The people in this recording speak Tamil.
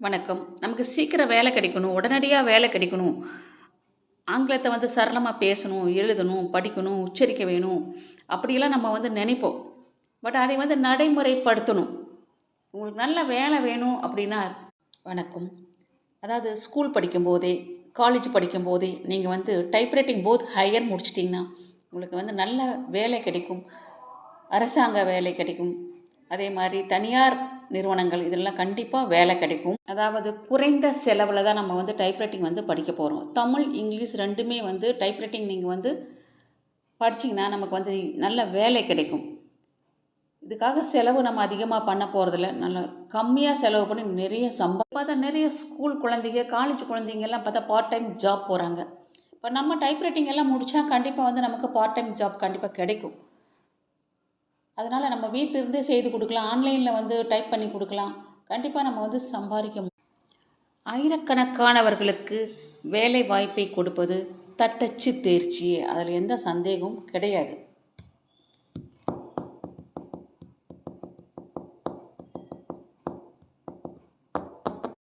வணக்கம். நமக்கு சீக்கிரம் வேலை கிடைக்கணும் உடனடியாக வேலை கிடைக்கணும். ஆங்கிலத்தை வந்து சரளமாக பேசணும் எழுதணும் படிக்கணும் உச்சரிக்க வேணும். அப்படியெல்லாம் நம்ம வந்து நினைப்போம். பட் அதை வந்து நடைமுறைப்படுத்தணும். உங்களுக்கு நல்ல வேலை வேணும் அப்படின்னா வணக்கம். அதாவது ஸ்கூல் படிக்கும்போதே காலேஜ் படிக்கும்போதே நீங்கள் வந்து டைப்ரைட்டிங் போத் ஹையர் முடிச்சிட்டிங்கன்னா உங்களுக்கு வந்து நல்ல வேலை கிடைக்கும். அரசாங்க வேலை கிடைக்கும். அதே மாதிரி தனியார் நிறுவனங்கள் இதெல்லாம் கண்டிப்பாக வேலை கிடைக்கும். அதாவது குறைந்த செலவில் தான் நம்ம வந்து டைப்ரைட்டிங் வந்து படிக்க போகிறோம் தமிழ் இங்கிலீஷ் ரெண்டுமே வந்து டைப்ரைட்டிங் நீங்கள் வந்து படிச்சிங்கன்னா நமக்கு வந்து நல்ல வேலை கிடைக்கும். இதுக்காக செலவு நம்ம அதிகமாக பண்ண போகிறதில்ல நல்ல கம்மியாக செலவு பண்ணி நிறைய சம்பா பார்த்தா நிறைய ஸ்கூல் குழந்தைங்க காலேஜ் குழந்தைங்கெல்லாம் பார்த்தா பார்ட் டைம் ஜாப் போகிறாங்க இப்போ நம்ம டைப்ரைட்டிங் எல்லாம் முடித்தா கண்டிப்பாக வந்து நமக்கு பார்ட் டைம் ஜாப் கண்டிப்பாக கிடைக்கும். அதனால் நம்ம வீட்டிலிருந்தே செய்து கொடுக்கலாம். ஆன்லைனில் வந்து டைப் பண்ணி கொடுக்கலாம். கண்டிப்பாக நம்ம வந்து சம்பாதிக்க முடியும். ஆயிரக்கணக்கானவர்களுக்கு வேலை வாய்ப்பை கொடுப்பது தட்டச்சு தேர்ச்சி அதில் எந்த சந்தேகமும் கிடையாது.